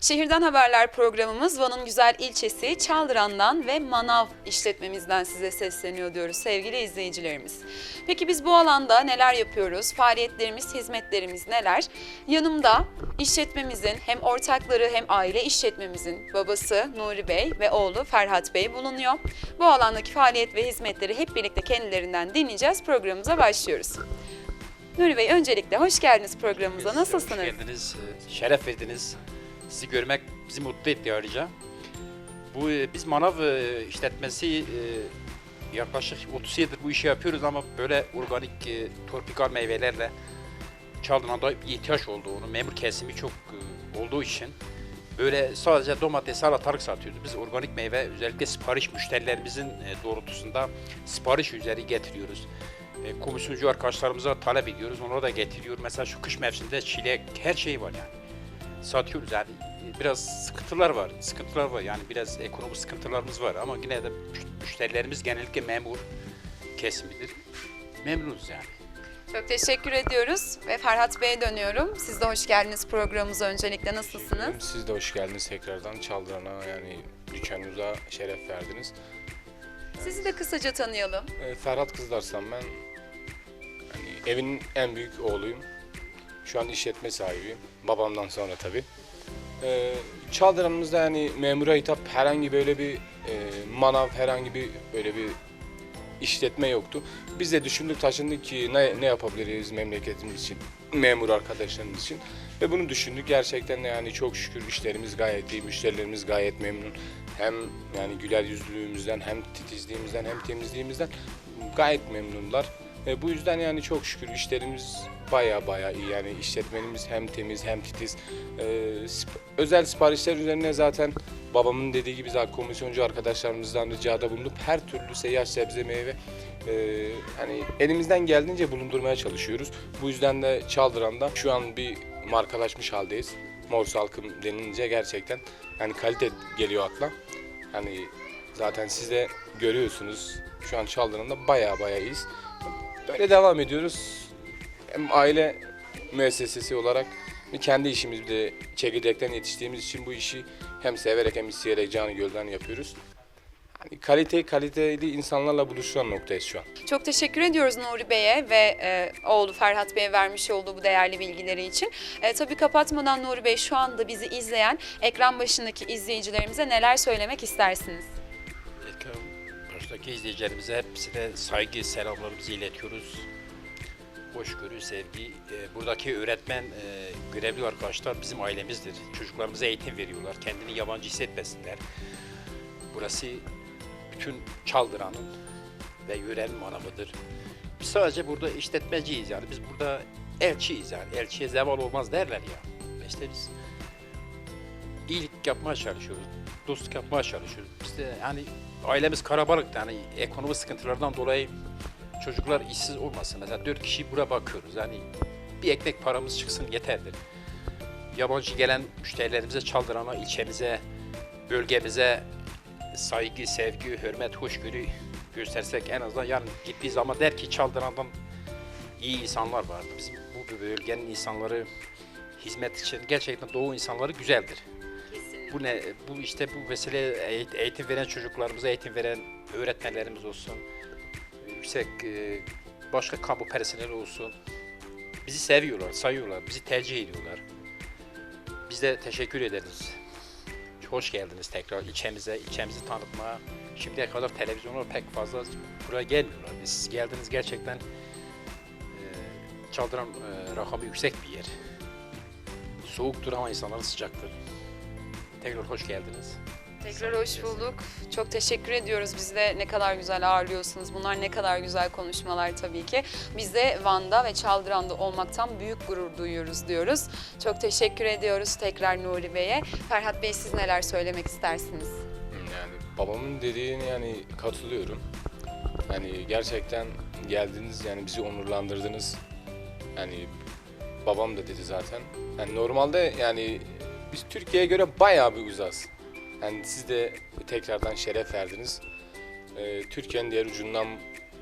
Şehirden Haberler programımız Van'ın güzel ilçesi Çaldıran'dan ve Manav işletmemizden size sesleniyor diyoruz sevgili izleyicilerimiz. Peki biz bu alanda neler yapıyoruz? Faaliyetlerimiz, hizmetlerimiz neler? Yanımda işletmemizin hem ortakları hem aile işletmemizin babası Nuri Bey ve oğlu Ferhat Bey bulunuyor. Bu alandaki faaliyet ve hizmetleri hep birlikte kendilerinden dinleyeceğiz. Programımıza başlıyoruz. Nuri Bey öncelikle hoş geldiniz programımıza. Nasılsınız? Hoş geldiniz, e, şeref verdiniz. Sizi görmek bizi mutlu etti ayrıca. Bu e, biz manav e, işletmesi e, yaklaşık 30 yıldır bu işi yapıyoruz ama böyle organik tropikal meyvelerle Çaldıran'da bir ihtiyaç olduğunu, memur kesimi çok olduğu için böyle sadece domates, salatalık satıyoruz. Biz organik meyve özellikle sipariş müşterilerimizin doğrultusunda sipariş üzeri getiriyoruz. Komisyoncu arkadaşlarımıza talep ediyoruz. Onlara da getiriyor. Mesela şu kış mevsiminde çilek her şey var yani. Satıyoruz yani. E, Biraz sıkıntılar var. Sıkıntılar var yani biraz ekonomik sıkıntılarımız var ama yine de müş- müşterilerimiz genellikle memur kesimidir. Memnunuz yani. Çok teşekkür ediyoruz ve Ferhat Bey'e dönüyorum. Siz de hoş geldiniz programımıza öncelikle. Nasılsınız? Siz de hoş geldiniz tekrardan Çaldıran'a yani dükkanımıza şeref verdiniz. Sizi de kısaca tanıyalım. Ee, Ferhat Kızlarsam ben hani evin en büyük oğluyum. Şu an işletme sahibiyim. Babamdan sonra tabii. Ee, Çaldıran'ımızda yani memura hitap herhangi böyle bir e, manav herhangi bir böyle bir işletme yoktu. Biz de düşündük taşındık ki ne, ne yapabiliriz memleketimiz için, memur arkadaşlarımız için. Ve bunu düşündük. Gerçekten de yani çok şükür işlerimiz gayet iyi, müşterilerimiz gayet memnun. Hem yani güler yüzlülüğümüzden, hem titizliğimizden, hem temizliğimizden gayet memnunlar. E, bu yüzden yani çok şükür işlerimiz baya baya iyi. Yani işletmenimiz hem temiz hem titiz. E, sip- özel siparişler üzerine zaten babamın dediği gibi zaten komisyoncu arkadaşlarımızdan ricada bulunup her türlü seyyar sebze meyve e, hani elimizden geldiğince bulundurmaya çalışıyoruz. Bu yüzden de Çaldıran'da şu an bir markalaşmış haldeyiz. Mor salkım denilince gerçekten yani kalite geliyor akla. Hani zaten siz de görüyorsunuz şu an Çaldıran'da baya baya iyiyiz. Böyle devam ediyoruz. Hem aile müessesesi olarak kendi işimizi de çekirdekten yetiştiğimiz için bu işi hem severek hem isteyerek canı gölden yapıyoruz. Hani kalite kaliteli insanlarla buluşturan noktayız şu an. Çok teşekkür ediyoruz Nuri Bey'e ve e, oğlu Ferhat Bey'e vermiş olduğu bu değerli bilgileri için. E, tabii kapatmadan Nuri Bey şu anda bizi izleyen ekran başındaki izleyicilerimize neler söylemek istersiniz? Baştaki izleyicilerimize hepsine saygı selamlarımızı iletiyoruz. Hoşgörü, sevgi. e, Buradaki öğretmen, e, görevli arkadaşlar bizim ailemizdir. Çocuklarımıza eğitim veriyorlar. Kendini yabancı hissetmesinler. Burası bütün Çaldıran'ın ve yörenin manavıdır. Biz sadece burada işletmeciyiz yani. Biz burada elçiyiz yani. Elçiye zeval olmaz derler ya. İşte biz iyilik yapmaya çalışıyoruz. Dostluk yapmaya çalışıyoruz. Biz de yani ailemiz karabalık yani ekonomi sıkıntılardan dolayı çocuklar işsiz olmasın. Mesela dört kişi buraya bakıyoruz. Yani bir ekmek paramız çıksın yeterdir. Yabancı gelen müşterilerimize çaldırana, ilçemize, bölgemize saygı, sevgi, hürmet, hoşgörü göstersek en azından yarın gittiği zaman der ki Çaldıran'dan iyi insanlar vardı. Bizim bu bölgenin insanları hizmet için gerçekten doğu insanları güzeldir. Bu ne? Bu işte bu eğit- eğitim veren çocuklarımıza eğitim veren öğretmenlerimiz olsun. Yüksek e, başka kamu personeli olsun. Bizi seviyorlar, sayıyorlar, bizi tercih ediyorlar. Biz de teşekkür ederiz. Hoş geldiniz tekrar ilçemize, ilçemizi tanıtmaya. Şimdiye kadar televizyonlar pek fazla buraya gelmiyorlar. Siz geldiniz gerçekten e, Çaldıran e, rakamı yüksek bir yer. Soğuktur ama insanlar sıcaktır. Tekrar hoş geldiniz. Tekrar hoş bulduk. Çok teşekkür ediyoruz. Bizi de ne kadar güzel ağırlıyorsunuz. Bunlar ne kadar güzel konuşmalar tabii ki. Biz de Van'da ve Çaldıran'da olmaktan büyük gurur duyuyoruz diyoruz. Çok teşekkür ediyoruz tekrar Nuri Bey'e. Ferhat Bey siz neler söylemek istersiniz? Yani babamın dediğine yani katılıyorum. Yani gerçekten geldiniz yani bizi onurlandırdınız. Yani babam da dedi zaten. Yani normalde yani biz Türkiye'ye göre bayağı bir uzağız. Yani siz de tekrardan şeref verdiniz. Ee, Türkiye'nin diğer ucundan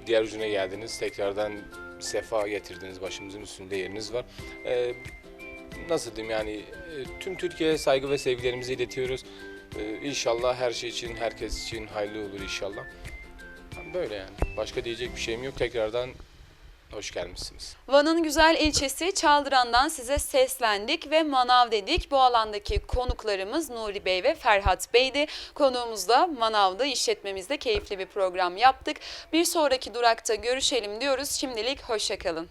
diğer ucuna geldiniz. Tekrardan sefa getirdiniz. Başımızın üstünde yeriniz var. Ee, nasıl diyeyim yani e, tüm Türkiye'ye saygı ve sevgilerimizi iletiyoruz. E, İnşallah her şey için, herkes için hayırlı olur inşallah. Böyle yani. Başka diyecek bir şeyim yok. Tekrardan hoş gelmişsiniz. Van'ın güzel ilçesi Çaldıran'dan size seslendik ve manav dedik. Bu alandaki konuklarımız Nuri Bey ve Ferhat Bey'di. Konuğumuz da manavda işletmemizde keyifli bir program yaptık. Bir sonraki durakta görüşelim diyoruz. Şimdilik hoşçakalın.